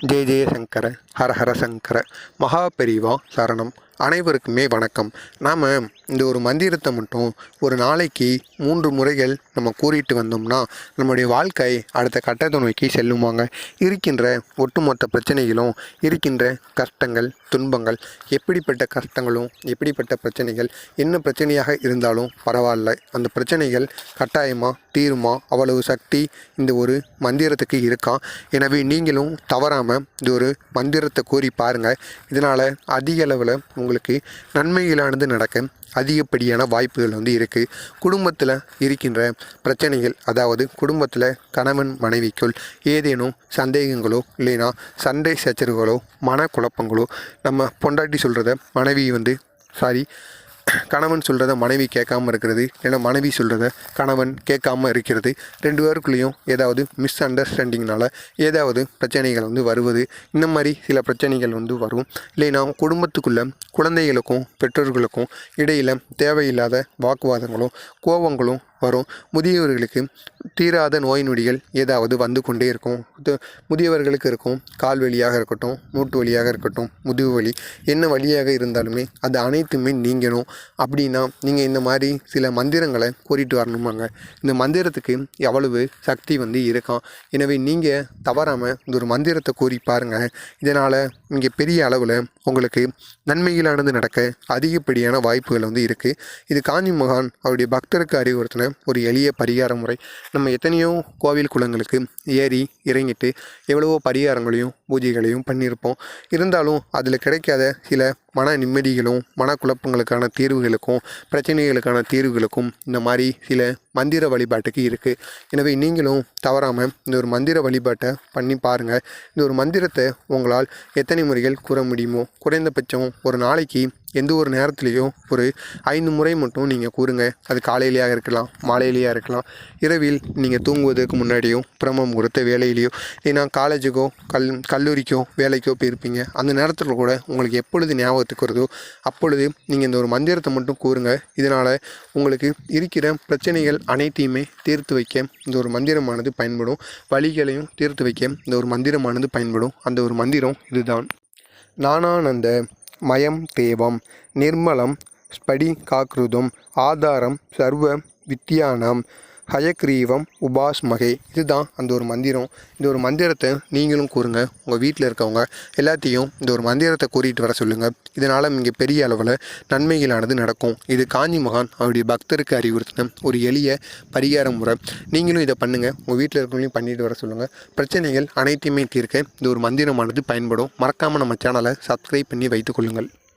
ஜெய ஜெயசங்கர ஹர ஹர சங்கர மகாபெரிவா சரணம். அனைவருக்குமே வணக்கம். நாம் இந்த ஒரு மந்திரத்தை மட்டும் ஒரு நாளைக்கு மூன்று முறைகள் நம்ம கூறிட்டு வந்தோம்னா நம்முடைய வாழ்க்கை அடுத்த கட்டத்தை நோக்கி செல்லுவாங்க இருக்கின்ற ஒட்டுமொத்த பிரச்சனைகளும் இருக்கின்ற கஷ்டங்கள் துன்பங்கள் எப்படிப்பட்ட கஷ்டங்களும் எப்படிப்பட்ட பிரச்சனைகள் என்ன பிரச்சனையாக இருந்தாலும் பரவாயில்ல. அந்த பிரச்சனைகள் கட்டாயமாக தீருமா? அவ்வளவு சக்தி இந்த ஒரு மந்திரத்துக்கு இருக்கா? எனவே நீங்களும் தவறாமல் இந்த ஒரு மந்திரத்தை கூறி பாருங்கள் இதனால் அதிக அளவில் உங்களுக்கு நன்மைகளானது நடக்க அதிகப்படியான வாய்ப்புகள் வந்து இருக்குது குடும்பத்தில் இருக்கின்ற பிரச்சனைகள் அதாவது குடும்பத்தில் கணவன் மனைவிக்குள் ஏதேனும் சந்தேகங்களோ இல்லைனா சண்டை சச்சரவுகளோ மனக்குழப்பங்களோ நம்ம பொண்டாட்டி சொல்கிறத மனைவி வந்து சாரி கணவன் சொல்கிறத மனைவி கேட்காம இருக்கிறது ஏன்னா மனைவி சொல்கிறத கணவன் கேட்காம இருக்கிறது ரெண்டு பேருக்குள்ளேயும் ஏதாவது மிஸ் அண்டர்ஸ்டாண்டிங்னால ஏதாவது பிரச்சனைகள் வந்து வருவது இந்த மாதிரி சில பிரச்சனைகள் வந்து வரும். இல்லைனா குடும்பத்துக்குள்ளே குழந்தைகளுக்கும் பெற்றோர்களுக்கும் இடையில் தேவையில்லாத வாக்குவாதங்களும் கோபங்களும் வரும். முதியவர்களுக்கு தீராத நோய் நொடிகள் ஏதாவது வந்து கொண்டே இருக்கும். முதியவர்களுக்கு இருக்கும். கால் வலியாக இருக்கட்டும் மூட்டு வலியாக இருக்கட்டும் முதுகு வலி என்ன வழியாக இருந்தாலுமே அது அனைத்துமே நீங்கணும். அப்படின்னா நீங்கள் இந்த மாதிரி சில மந்திரங்களை கூறிட்டு வரணுமாங்க. இந்த மந்திரத்துக்கு எவ்வளவு சக்தி வந்து இருக்காம் எனவே நீங்கள் தவறாமல் இந்த ஒரு மந்திரத்தை கூறி பாருங்கள் இதனால் இங்கே பெரிய அளவில் உங்களுக்கு நன்மைகளானது நடக்க அதிகப்படியான வாய்ப்புகள் வந்து இருக்குது இது காஞ்சி மகான் அவருடைய பக்தருக்கு அறிவுறுத்தின ஒரு எளிய பரிகார முறை. நம்ம எத்தனையோ கோவில் குளங்களுக்கு ஏறி இறங்கிட்டு எவ்வளவோ பரிகாரங்களையும் பூஜைகளையும் பண்ணியிருப்போம். இருந்தாலும் அதில் கிடைக்காத சில மன நிம்மதிகளும் மனக்குழப்பங்களுக்கான தீர்வுகளுக்கும் பிரச்சனைகளுக்கான தீர்வுகளுக்கும் இந்த மாதிரி சில மந்திர வழிபாட்டுக்கு இருக்குது எனவே நீங்களும் தவறாமல் இந்த ஒரு மந்திர வழிபாட்டை பண்ணி பாருங்கள் இந்த ஒரு மந்திரத்தை உங்களால் எத்தனை முறைகள் கூற முடியுமோ குறைந்தபட்சம் ஒரு நாளைக்கு எந்த ஒரு நேரத்துலேயும் ஒரு ஐந்து முறை மட்டும் நீங்கள் கூறுங்க. அது காலையிலேயாக இருக்கலாம் மாலையிலேயாக இருக்கலாம். இரவில் நீங்கள் தூங்குவதற்கு முன்னாடியும் பிரம்மம் கொடுத்த வேலையிலையோ ஏன்னா காலேஜுக்கோ கல் கல்லூரிக்கோ வேலைக்கோ போயிருப்பீங்க. அந்த நேரத்தில் கூட உங்களுக்கு எப்பொழுது ஞாபகத்துக்கு வருதோ அப்பொழுது நீங்கள் இந்த ஒரு மந்திரத்தை மட்டும் கூறுங்க. இதனால் உங்களுக்கு இருக்கிற பிரச்சனைகள் அனைத்தையுமே தீர்த்து வைக்க இந்த ஒரு மந்திரமானது பயன்படும். வழிகளையும் தீர்த்து வைக்க இந்த ஒரு மந்திரமானது பயன்படும். அந்த ஒரு மந்திரம் இதுதான். நானானந்த மயம் தேவம் நிர்மலம் ஸ்படிகாக்ருதம் ஆதாரம் சர்வ வித்யானம். ஹயக்ரீவம் உபாஸ்மகே இதுதான் அந்த ஒரு மந்திரம். இந்த ஒரு மந்திரத்தை நீங்களும் கூறுங்க. உங்கள் வீட்டில் இருக்கவங்க எல்லாத்தையும் இந்த ஒரு மந்திரத்தை கூறிட்டு வர சொல்லுங்கள் இதனால் இங்கே பெரிய அளவில் நன்மைகளானது நடக்கும். இது காஞ்சி மகான் அவருடைய பக்தருக்கு அறிவுறுத்தின ஒரு எளிய பரிகார முறை. நீங்களும் இதை பண்ணுங்கள் உங்கள் வீட்டில் இருக்கவங்களையும் பண்ணிட்டு வர சொல்லுங்கள் பிரச்சனைகள் அனைத்தையுமே தீர்க்க இந்த ஒரு மந்திரமானது பயன்படும். மறக்காமல் நம்ம சேனலை சப்ஸ்கிரைப் பண்ணி வைத்துக்கொள்ளுங்கள்